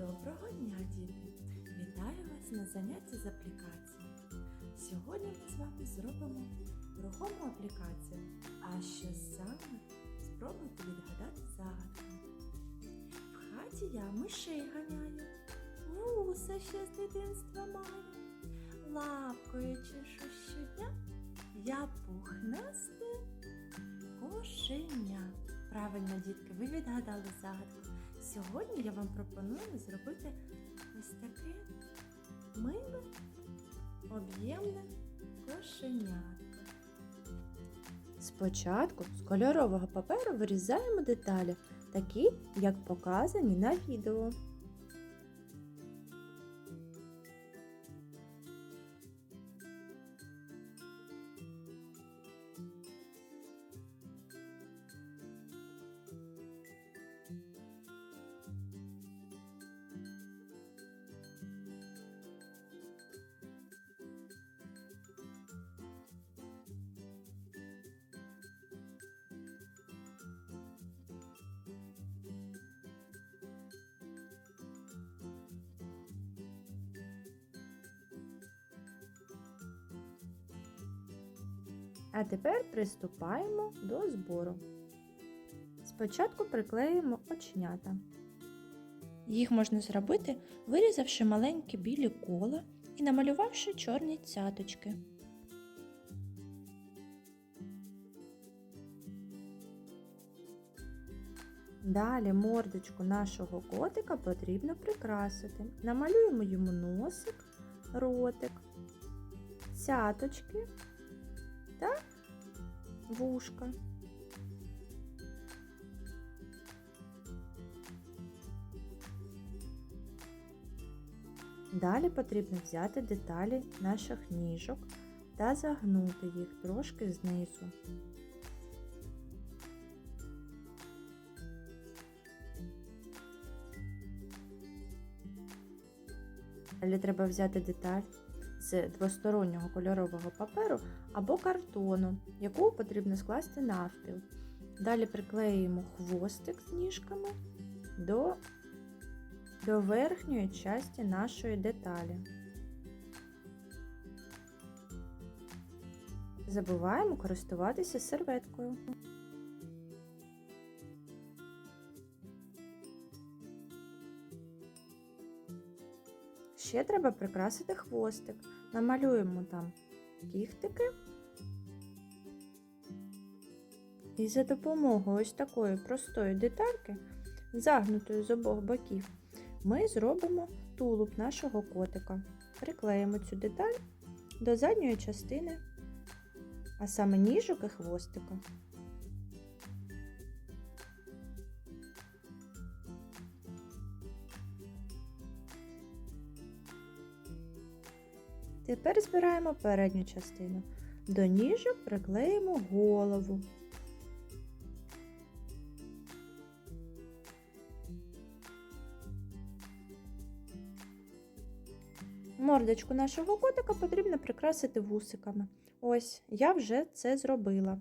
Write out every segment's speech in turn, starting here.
Доброго дня, діти! Вітаю вас на занятті з аплікації. Сьогодні ми з вами зробимо рухому аплікацію. А що саме спробуйте відгадати загадку. В хаті я мишей ганяю, вуса ще з дитинства маю, лапкою чешу щодня, я пухнасте кошеня. Правильно, дітки, ви відгадали загадку. Сьогодні я вам пропоную зробити ось таке миле, об'ємне кошенятко. Спочатку з кольорового паперу вирізаємо деталі, такі, як показані на відео. А тепер приступаємо до збору. Спочатку приклеїмо оченята. Їх можна зробити, вирізавши маленькі білі кола і намалювавши чорні цяточки. Далі мордочку нашого котика потрібно прикрасити. Намалюємо йому носик, ротик, цяточки вушка. Далі потрібно взяти деталі наших ніжок та загнути їх трошки знизу. Далі треба взяти деталь з двостороннього кольорового паперу або картону, яку потрібно скласти навпіл. Далі приклеюємо хвостик з ніжками до, до верхньої частини нашої деталі. Забуваємо користуватися серветкою. Ще треба прикрасити хвостик. Намалюємо там кіхтики. І за допомогою ось такої простої детальки, загнутої з обох боків, ми зробимо тулуб нашого котика. Приклеїмо цю деталь до задньої частини, а саме ніжок і хвостика. Тепер збираємо передню частину. До ніжок приклеїмо голову. Мордочку нашого котика потрібно прикрасити вусиками. Ось, я вже це зробила.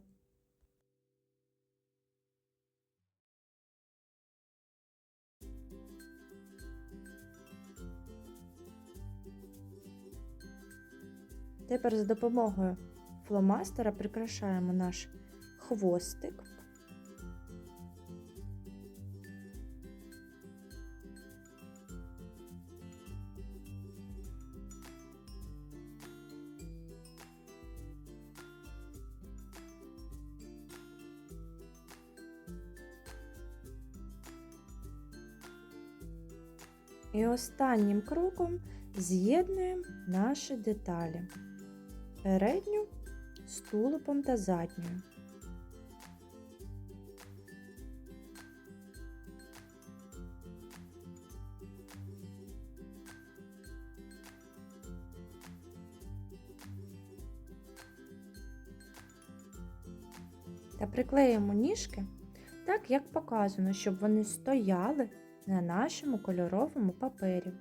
Тепер за допомогою фломастера прикрашаємо наш хвостик. І останнім кроком з'єднуємо наші деталі передню з тулупом та задньою. Та приклеїмо ніжки так, як показано, щоб вони стояли на нашому кольоровому папері.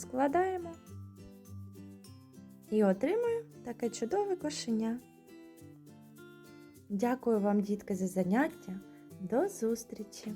Складаємо і отримуємо таке чудове кошеня. Дякую вам, дітки, за заняття. До зустрічі!